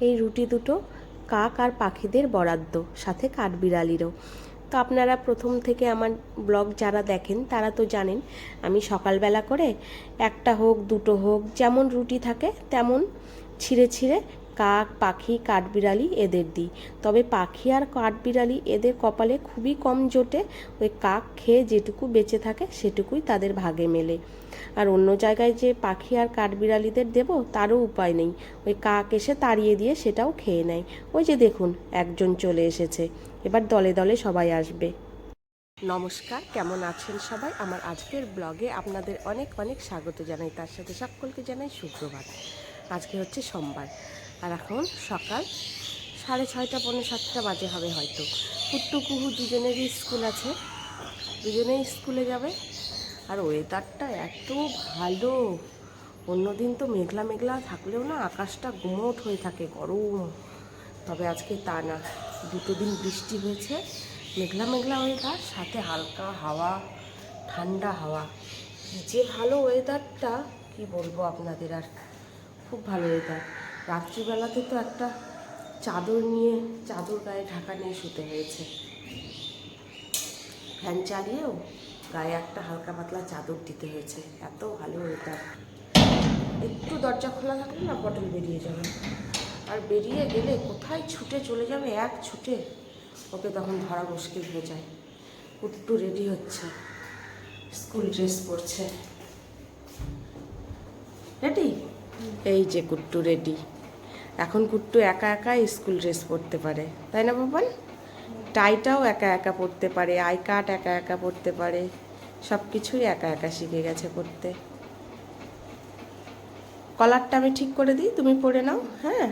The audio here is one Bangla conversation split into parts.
এই রুটি দুটো কাক আর পাখিদের বরাদ্দ, সাথে কাঠবিড়ালিরও। তো আপনারা প্রথম থেকে আমার ব্লগ যারা দেখেন, তারা তো জানেন, আমি সকালবেলা করে একটা হোক, দুটো হোক, যেমন রুটি থাকে, তেমন ছিঁড়ে ছিঁড়ে কাক, পাখি, কাঠবিড়ালি এদের দিই। তবে পাখি আর কাঠবিড়ালি এদের কপালে খুবই কম জোটে। ওই কাক খেয়ে যেটুকু বেঁচে থাকে, সেটুকুই তাদের ভাগে মেলে। আর অন্য জায়গায় যে পাখি আর কাঠবিড়ালিদের দেবো, তারও উপায় নেই। ওই কাক এসে তাড়িয়ে দিয়ে সেটাও খেয়ে নেয়। ওই যে দেখুন, একজন চলে এসেছে। এবার দলে দলে সবাই আসবে। নমস্কার, কেমন আছেন সবাই? আমার আজকের ব্লগে আপনাদের অনেক অনেক স্বাগত জানাই। তার সাথে সকলকে জানাই সুপ্রভাত। আজকে হচ্ছে সোমবার। আর এখন সকাল সাড়ে ছয়টা, পৌনে সাতটা বাজে হবে হয়তো। কুট্টু কুহু দুজনেরই স্কুল আছে। দুজনেই স্কুলে যাবে। আর ওয়েদারটা এত ভালো। অন্যদিন তো মেঘলা মেঘলা থাকলেও না আকাশটা গুমোট হয়ে থাকে, গরম। তবে আজকে তা না। দুটো দিন বৃষ্টি হয়েছে। মেঘলা মেঘলা ওয়েদার সাথে হালকা হাওয়া, ঠান্ডা হাওয়া। যে ভালো ওয়েদারটা কি বলব আপনাদের আর? খুব ভালো ওয়েদার রাত্রিবেলাতে তো একটা চাদর নিয়ে, চাদর গায়ে ঢাকা নিয়ে শুতে হয়েছে। ফ্যান চালিয়েও গায়ে একটা হালকা পাতলা চাদর দিতে হয়েছে। এত ভালো ওয়েদার একটু দরজা খোলা থাকলে না পটল বেরিয়ে যাবে। আর বেরিয়ে গেলে কোথায় ছুটে চলে যাবে এক ছুটে, ওকে তখন ধরা মুশকিল হয়ে যায়। কুট্টু রেডি হচ্ছে। স্কুল ড্রেস পরছে। রেডি? এই যে কুট্টু রেডি। এখন কুট্টু একা একা স্কুল ড্রেস পরতে পারে। তাই না বাবান টাইটাও একা একা পরতে পারে, আই কার্ড একা একা পরতে পারে সব কিছুই একা একা শিখে গেছে পড়তে। কলারটা আমি ঠিক করে দিই, তুমি পরে নাও হ্যাঁ?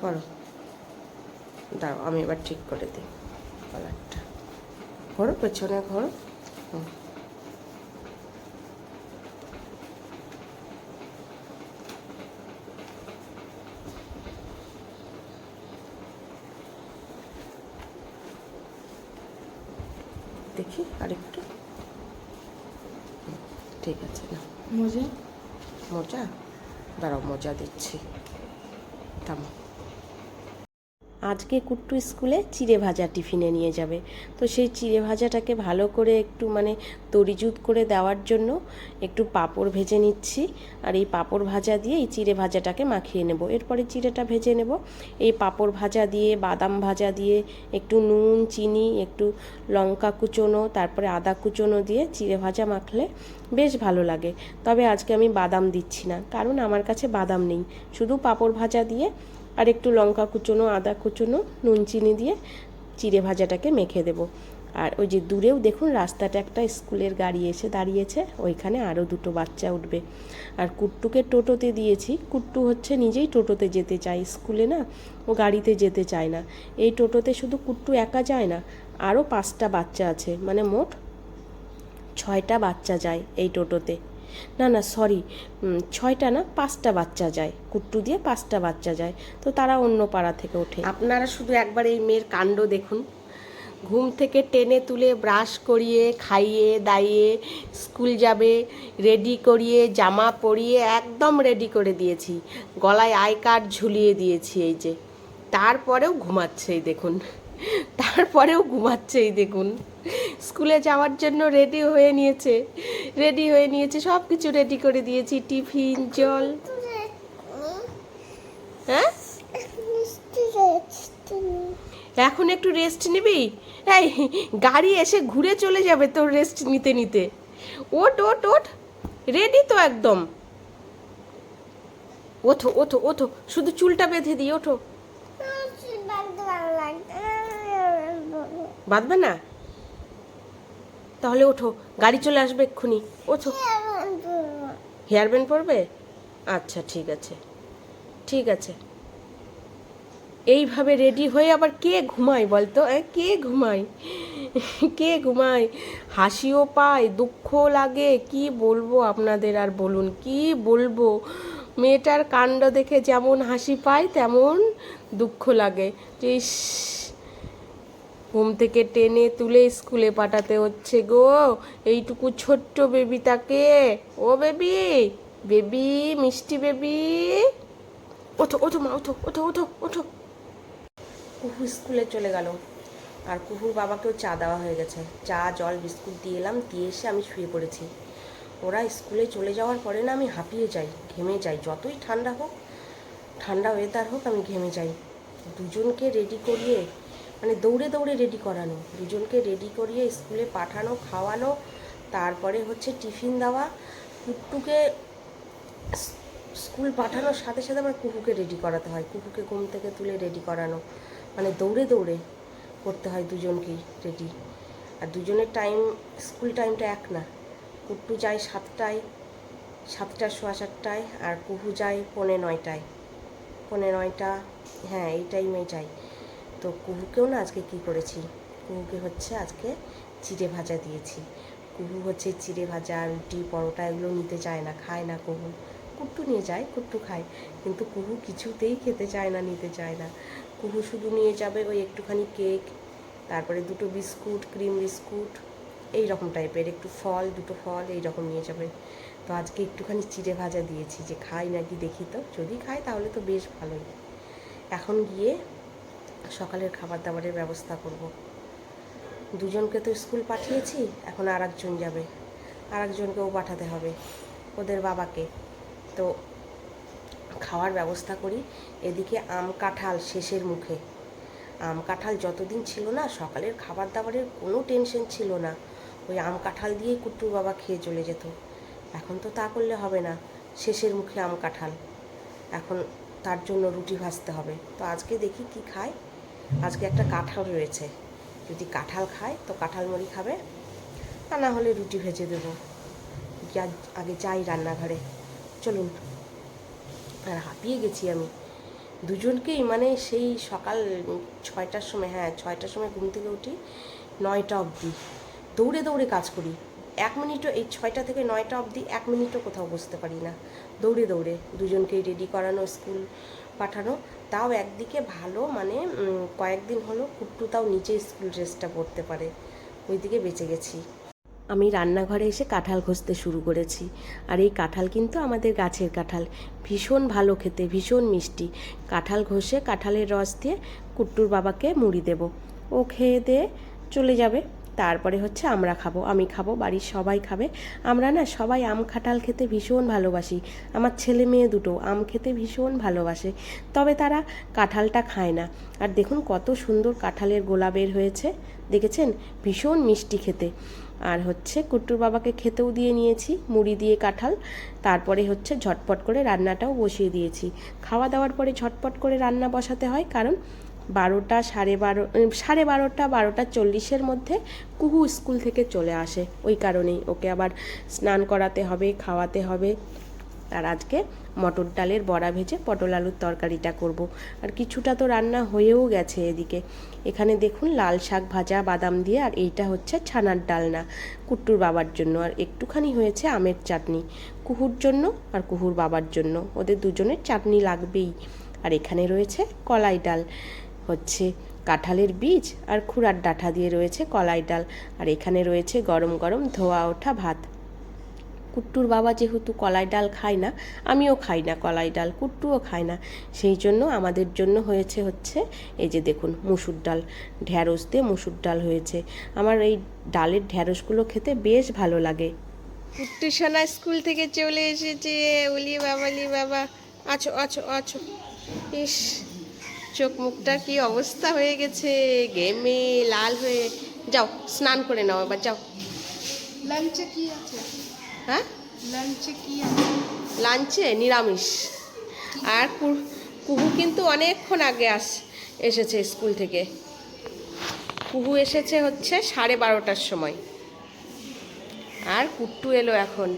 করো দাও, আমি এবার ঠিক করে দিই কলারটা। ঘোরো, পেছনে ঘোরো। হুম। দেখি আরেকটু। ঠিক আছে না। মজা? মোজা? দাঁড়াও মজা দিচ্ছি। থামো। আজকে কুট্টু স্কুলে চিড়ে ভাজা টিফিনে নিয়ে যাবে। তো সেই চিড়ে ভাজাটাকে ভালো করে একটু মানে তরিজুত করে দেওয়ার জন্য একটু পাঁপড় ভেজে নিচ্ছি। আর এই পাঁপড় ভাজা দিয়ে এই চিড়ে ভাজাটাকে মাখিয়ে নেব। এরপরে চিড়েটা ভেজে নেব। এই পাঁপড় ভাজা দিয়ে, বাদাম ভাজা দিয়ে, একটু নুন, চিনি, একটু লঙ্কা কুচোনো, তারপরে আদা কুচোনো দিয়ে চিড়ে ভাজা মাখলে বেশ ভালো লাগে। তবে আজকে আমি বাদাম দিচ্ছি না, কারণ আমার কাছে বাদাম নেই। শুধু পাঁপড় ভাজা দিয়ে আর একটু লঙ্কা কুচোনো, আদা কুচোনো, নুন চিনি দিয়ে চিড়ে ভাজাটাকে মেখে দেব। আর ওই যে দূরেও দেখুন রাস্তাটা একটা স্কুলের গাড়ি এসে দাঁড়িয়েছে, ওইখানে আরও দুটো বাচ্চা উঠবে। আর কুট্টুকে টোটোতে দিয়েছি, কুট্টু হচ্ছে নিজেই টোটোতে যেতে চায়, স্কুলে না ও গাড়িতে যেতে চায় না। এই টোটোতে শুধু কুট্টু একা যায় না আরও পাঁচটা বাচ্চা আছে মানে মোট ছয়টা বাচ্চা যায় এই টোটোতে। না না সরি ছয়টা না, পাঁচটা বাচ্চা যায়, কুট্টু দিয়ে পাঁচটা বাচ্চা যায়, তো তারা অন্য পাড়া থেকে ওঠে। আপনারা শুধু একবার এই মেয়ের কাণ্ড দেখুন। ঘুম থেকে টেনে তুলে ব্রাশ করিয়ে, খাইয়ে, দাইয়ে, স্কুল যাবে, রেডি করিয়ে, জামা পরিয়ে, একদম রেডি করে দিয়েছি। গলায় আই কার্ড ঝুলিয়ে দিয়েছি এই যে। তারপরেও ঘুমাচ্ছে এই দেখুন। তারপরেও ঘুমাচ্ছে এই দেখুন। স্কুলে যাওয়ার জন্য রেডি হয়ে নিয়েছে রেডি হয়ে নিয়েছে সব কিছু রেডি করে দিয়েছি টিফিন জল। হ্যাঁ? এখন একটু রেস্ট নিবি? এই গাড়ি এসে ঘুরে চলে যাবে তোর রেস্ট নিতে নিতে। ওঠ ওট ওঠ। রেডি তো একদম। ওঠো ওঠো ওঠো। শুধু চুলটা বেঁধে দিই ওঠো। বাঁধবে না? তাহলে ওঠো, গাড়ি চলে আসবে এক্ষুনি। ওঠো। হেয়ার ব্যান্ড পরবে? আচ্ছা ঠিক আছে। ঠিক আছে। এইভাবে রেডি হয়ে আবার কে ঘুমায় বলতো? কে ঘুমায়? কে ঘুমায়? হাসিও পায় দুঃখ লাগে। কি বলব আপনাদের আর বলুন? কি বলব? মেয়েটার কাণ্ড দেখে যেমন হাসি পায়, তেমন দুঃখ লাগে। যে ঘুম থেকে টেনে তুলে স্কুলে পাঠাতে হচ্ছে গো। এইটুকু ছোট্ট বেবি তাকে। ও বেবি বেবি, মিষ্টি বেবি। ওঠো ওঠো মা, ওঠো ওঠো ওঠো ওঠো। কুহু স্কুলে চলে গেল। আর কুহুর বাবাকেও চা দেওয়া হয়ে গেছে। চা, জল, বিস্কুট দিয়ে এলাম, দিয়ে এসে আমি শুয়ে পড়েছি। ওরা স্কুলে চলে যাওয়ার পরে না আমি হাঁপিয়ে যাই, ঘেমে যাই। যতই ঠান্ডা হোক, ঠান্ডা ওয়েদার হোক আমি ঘেমে যাই। দুজনকে রেডি করিয়ে মানে দৌড়ে দৌড়ে রেডি করানো। দুজনকে রেডি করিয়ে স্কুলে পাঠানো, খাওয়ানো, তারপরে হচ্ছে টিফিন দেওয়া। কুট্টুকে স্কুল পাঠানোর সাথে সাথে আমার কুকুকে রেডি করাতে হয়। কুকুকে ঘুম থেকে তুলে রেডি করানো। মানে দৌড়ে দৌড়ে করতে হয় দুজনকেই রেডি আর দুজনের টাইম স্কুল টাইমটা এক না। কুট্টু যায় সাতটায়, সাতটা সোয়া সাতটায়, আর কুহু যায় পৌনে নয়টায়। পৌনে নয়টা হ্যাঁ এই টাইমে যাই তো কুহুকেও না আজকে কি করেছি? কুহুকে হচ্ছে আজকে চিড়ে ভাজা দিয়েছি। কুহু হচ্ছে চিড়ে ভাজা, রুটি, পরোটা এগুলো নিতে চায় না, খায় না কুহু। কুট্টু নিয়ে যায়, কুট্টু খায়। কিন্তু কুহু কিছুতেই খেতে চায় না, নিতে চায় না। কুহু শুধু নিয়ে যাবে ওই একটুখানি কেক, তারপরে দুটো বিস্কুট, ক্রিম বিস্কুট এই রকম টাইপের। একটু ফল, দুটো ফল এই রকম নিয়ে যাবে। তো আজকে একটুখানি চিড়ে ভাজা দিয়েছি। যে খাই নাকি দেখি তো? যদি খায় তাহলে তো বেশ ভালোই। এখন গিয়ে সকালের খাবার দাবারের ব্যবস্থা করব। দুজনকে তো স্কুল পাঠিয়েছি, এখন আর একজন যাবে। আর একজনকেও পাঠাতে হবে, ওদের বাবাকে। তো খাওয়ার ব্যবস্থা করি, এদিকে আম কাঁঠাল শেষের মুখে। আম কাঁঠাল যতদিন ছিল না, সকালের খাবার দাবারের কোনো টেনশন ছিল না। ওই আম কাঁঠাল দিয়েই কুট্টুর বাবা খেয়ে চলে যেত। এখন তো তা করলে হবে না, শেষের মুখে আম কাঁঠাল। এখন তার জন্য রুটি ভাজতে হবে। তো আজকে দেখি কি খায়। আজকে একটা কাঁঠাল রয়েছে। যদি কাঁঠাল খায়, তো কাঁঠাল মুড়ি খাবে। আর না হলে রুটি ভেজে দেবো। আগে যাই রান্নাঘরে। চলুন। আর হাঁপিয়ে গেছি আমি। দুজনকেই মানে সেই সকাল ছয়টার সময় হ্যাঁ ছয়টার সময় ঘুম থেকে উঠি নয়টা অবধি। দৌড়ে দৌড়ে কাজ করি। এক মিনিটও, এই ছয়টা থেকে নয়টা অবধি এক মিনিটও কোথাও বসতে পারি না। দৌড়ে দৌড়ে। দুজনকেই রেডি করানো স্কুল পাঠানো। তাও একদিকে ভালো মানে কয়েকদিন হলো কুট্টু তাও নিচে স্কুল ড্রেসটা পরতে পারে। ওইদিকে বেঁচে গেছি। আমি রান্নাঘরে এসে কাঁঠাল ঘষতে শুরু করেছি। আর এই কাঁঠাল কিন্তু আমাদের গাছের কাঁঠাল। ভীষণ ভালো খেতে, ভীষণ মিষ্টি। কাঁঠাল ঘষে কাঁঠালের রস দিয়ে কুট্টুর বাবাকে মুড়ি দেব। ও খেয়ে দিয়ে চলে যাবে। তারপরে হচ্ছে আমরা খাব, আমি খাব, বাড়ির সবাই খাবে। আমরা না সবাই আম কাঁঠাল খেতে ভীষণ ভালোবাসি। আমার ছেলে মেয়ে দুটো, আম খেতে ভীষণ ভালোবাসে। তবে তারা কাঁঠালটা খায় না। আর দেখুন কত সুন্দর কাঁঠালের গোলা বের হয়েছে। দেখেছেন? ভীষণ মিষ্টি খেতে। আর হচ্ছে কুট্টুর বাবাকে খেতেও দিয়ে নিয়েছি, মুড়ি দিয়ে কাঁঠাল। তারপরে হচ্ছে ঝটপট করে রান্নাটাও বসিয়ে দিয়েছি। খাওয়া দাওয়ার পরে ঝটপট করে রান্না বসাতে হয়, কারণ বারোটা সাড়ে বারো সাড়ে বারোটা বারোটা চল্লিশের মধ্যে কুহু স্কুল থেকে চলে আসে। ওই কারণেই ওকে আবার স্নান করাতে হবে, খাওয়াতে হবে। আর আজকে মটর ডালের বড়া ভেজে পটল আলুর তরকারিটা করব। আর কিছুটা তো রান্না হয়েও গেছে এদিকে। এখানে দেখুন লাল শাক ভাজা, বাদাম দিয়ে, আর এইটা হচ্ছে ছানার ডালনা কুট্টুর বাবার জন্য। আর একটুখানি হয়েছে আমের চাটনি, কুহুর জন্য আর কুহুর বাবার জন্য। ওদের দুজনের চাটনি লাগবেই। আর এখানে রয়েছে কলাই ডাল। হচ্ছে কাঁঠালের বীজ আর খুড়ার ডাঁটা দিয়ে রয়েছে কলাই ডাল। আর এখানে রয়েছে গরম গরম ধোয়া ওঠা ভাত। কুট্টুর বাবা যেহেতু কলাই ডাল খায় না, আমিও খাই না কলাই ডাল, কুট্টুও খায় না। সেই জন্য আমাদের জন্য হয়েছে হচ্ছে এই যে দেখুন মুসুর ডাল, ঢ্যাঁড়স দিয়ে মুসুর ডাল হয়েছে। আমার এই ডালের ঢ্যাঁড়সগুলো খেতে বেশ ভালো লাগে। কুট্টু সোনা স্কুল থেকে চলে এসেছে উলি বাবা লি বাবা। আছো আছো আছো। ইস। চোখ মুখটা কি অবস্থা হয়ে গেছে? গেমে লাল হয়ে। যাও স্নান করে নাও এবার যাও। লাঞ্চে কি আছে? হ্যাঁ? লাঞ্চে কি আছে? লাঞ্চে নিরামিষ। আর কু- কুহু কিন্তু অনেকক্ষণ আগে আস এসেছে স্কুল থেকে। কুহু এসেছে হচ্ছে সাড়ে বারোটার সময়। আর কুট্টু এলো এখন।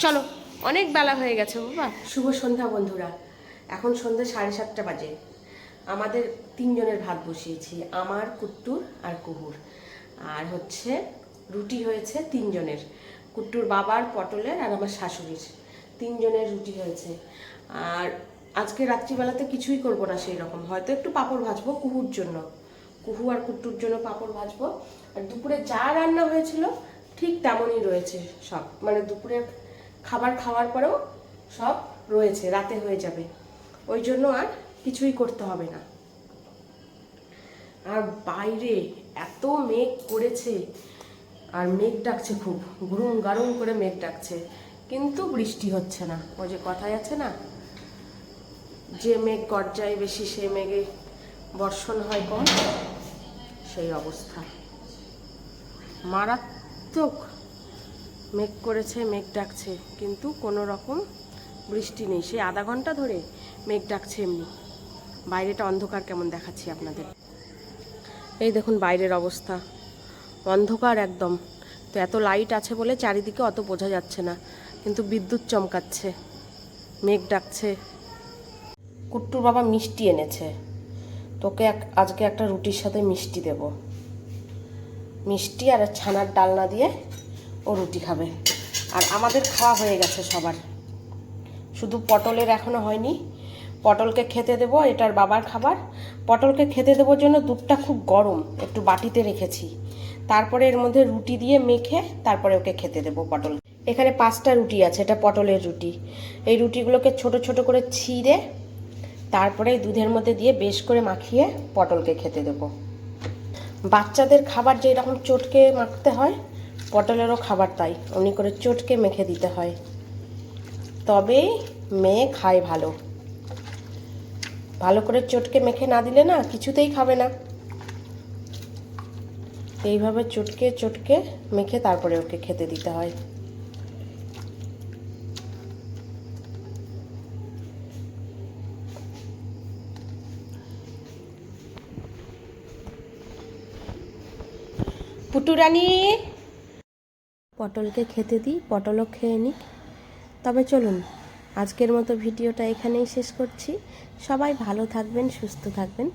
চলো অনেক বেলা হয়ে গেছে বাবা। শুভ সন্ধ্যা বন্ধুরা। এখন সন্ধ্যা সাড়ে সাতটা বাজে। আমাদের তিনজনের ভাত বসিয়েছি, আমার, কুট্টুর আর কুহুর। আর হচ্ছে রুটি হয়েছে তিনজনের, কুট্টুর বাবার, পটলের আর আমার শাশুড়ির। তিনজনের রুটি হয়েছে। আর আজকে রাত্রিবেলাতে কিছুই করব না সেই রকম। হয়তো একটু পাঁপড় ভাজবো কুহুর জন্য। কুহু আর কুট্টুর জন্য পাঁপড় ভাজবো। আর দুপুরে যা রান্না হয়েছিল ঠিক তেমনই রয়েছে সব। মানে দুপুরে খাবার খাওয়ার পরেও সব রয়েছে, রাতে হয়ে যাবে। ওই জন্য আর কিছুই করতে হবে না। আর বাইরে এত মেঘ করেছে, আর মেঘ ডাকছে খুব গুরুম গারুম করে মেঘ ডাকছে, কিন্তু বৃষ্টি হচ্ছে না। ওই যে কথাই আছে না, যে মেঘ গর্জায় বেশি, সে মেঘে বর্ষণ হয় কম, সেই অবস্থা। মারাত্মক মেঘ করেছে, মেঘ ডাকছে, কিন্তু কোনো রকম বৃষ্টি নেই। সেই আধা ঘণ্টা ধরে মেঘ ডাকছে এমনি। বাইরেটা অন্ধকার কেমন দেখাচ্ছি আপনাদের? এই দেখুন বাইরের অবস্থা। অন্ধকার একদম। তো এত লাইট আছে বলে চারিদিকে অত বোঝা যাচ্ছে না। কিন্তু বিদ্যুৎ চমকাচ্ছে, মেঘ ডাকছে। কুট্টুর বাবা মিষ্টি এনেছে। তোকে এক আজকে একটা রুটির সাথে মিষ্টি দেব। মিষ্টি আর ছানার ডালনা দিয়ে ও রুটি খাবে। আর আমাদের খাওয়া হয়ে গেছে সবার। শুধু পটলের এখনও হয়নি পটলকে খেতে দেবো এটার বাবার খাবার। পটলকে খেতে দেবোর জন্য দুধটা খুব গরম, একটু বাটিতে রেখেছি। তারপরে এর মধ্যে রুটি দিয়ে মেখে তারপরে ওকে খেতে দেবো পটল। এখানে পাঁচটা রুটি আছে, এটা পটলের রুটি। এই রুটিগুলোকে ছোট ছোট করে ছিঁড়ে তারপরে দুধের মধ্যে দিয়ে বেশ করে মাখিয়ে পটলকে খেতে দেবো। বাচ্চাদের খাবার যেই রকম চটকে মাখতে হয়, পটলেরও খাবার তাই, অমনি করে চটকে মেখে দিতে হয়। তবেই মেয়ে খায় ভালো। ভালো করে চটকে মেখে না দিলে না কিছুতেই খাবে না। এইভাবে চটকে চটকে মেখে তারপরে ওকে খেতে দিতে হয়। পুটুরানি! পটলকে খেতে দিই, পটলও খেয়ে নিই তবে চলুন আজকের মতো ভিডিওটা এখানেই শেষ করছি। সবাই ভালো থাকবেন, সুস্থ থাকবেন।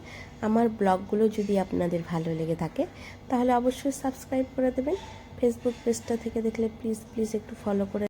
আমার ব্লগগুলো যদি আপনাদের ভালো লেগে থাকে, তাহলে অবশ্যই সাবস্ক্রাইব করে দেবেন। ফেসবুক পেজটা থেকে দেখলে প্লিজ প্লিজ একটু ফলো করে